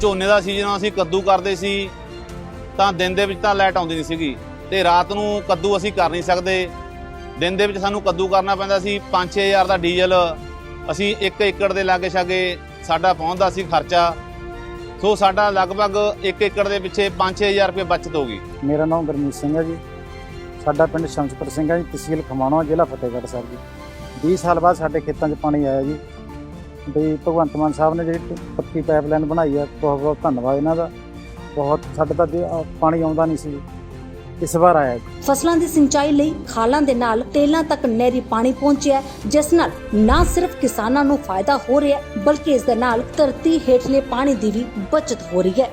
ਝੋਨੇ ਦਾ ਸੀਜ਼ਨ ਅਸੀਂ ਕੱਦੂ ਕਰਦੇ ਸੀ, ਤਾਂ ਦਿਨ ਦੇ ਵਿੱਚ ਤਾਂ ਲਾਈਟ ਆਉਂਦੀ ਨਹੀਂ ਸੀਗੀ ਤੇ ਰਾਤ ਨੂੰ ਕੱਦੂ ਅਸੀਂ ਕਰ ਨਹੀਂ ਸਕਦੇ। ਦਿਨ ਦੇ ਵਿੱਚ ਸਾਨੂੰ ਕੱਦੂ ਕਰਨਾ ਪੈਂਦਾ ਸੀ 5-6000 ਦਾ ਡੀਜ਼ਲ ਅਸੀਂ 1 ਏਕੜ ਦੇ ਲਾਗੇ ਛਾਗੇ ਸਾਡਾ ਪਹੁੰਚਦਾ ਸੀ ਖਰਚਾ। ਸੋ ਸਾਡਾ ਲਗਭਗ 1 ਏਕੜ ਦੇ ਪਿੱਛੇ 5-6000 ਰੁਪਏ ਬਚਤ ਹੋ ਗਈ। ਮੇਰਾ ਨਾਮ ਗੁਰਮੀਤ ਸਿੰਘ ਹੈ ਜੀ। ਸਾਡਾ ਪਿੰਡ ਸ਼ਮਸਪੁਰ ਸਿੰਘ ਹੈ ਜੀ, ਤਹਿਸੀਲ ਖਮਾਣੋ, ਜ਼ਿਲ੍ਹਾ ਫਤਿਹਗੜ੍ਹ ਸਾਹਿਬ ਜੀ। 20 ਸਾਲ ਬਾਅਦ ਸਾਡੇ ਖੇਤਾਂ 'ਚ ਪਾਣੀ ਆਇਆ ਜੀ। ਬਈ ਭਗਵੰਤ ਮਾਨ ਸਾਹਿਬ ਨੇ ਜਿਹੜੀ ਪੱਕੀ ਪਾਈਪਲਾਈਨ ਬਣਾਈ ਹੈ ਬਹੁਤ ਬਹੁਤ ਧੰਨਵਾਦ ਇਹਨਾਂ ਦਾ। ਬਹੁਤ ਸਾਡੇ ਤਾਂ ਪਾਣੀ ਆਉਂਦਾ ਨਹੀਂ ਸੀ। ਇਸ ਵਾਰ ਆਇਆ ਫਸਲਾਂ ਦੀ ਸਿੰਚਾਈ ਲਈ ਖਾਲਾਂ ਦੇ ਨਾਲ ਟੇਲਾਂ ਤੱਕ ਨਹਿਰੀ ਪਾਣੀ ਪਹੁੰਚਿਆ ਜਿਸ ਨਾਲ ਨਾ ਸਿਰਫ ਕਿਸਾਨਾਂ ਨੂੰ ਫਾਇਦਾ ਹੋ ਰਿਹਾ ਬਲਕਿ ਇਸ ਦੇ ਨਾਲ ਧਰਤੀ ਹੇਠਲੇ ਪਾਣੀ ਦੀ ਵੀ ਬਚਤ ਹੋ ਰਹੀ ਹੈ।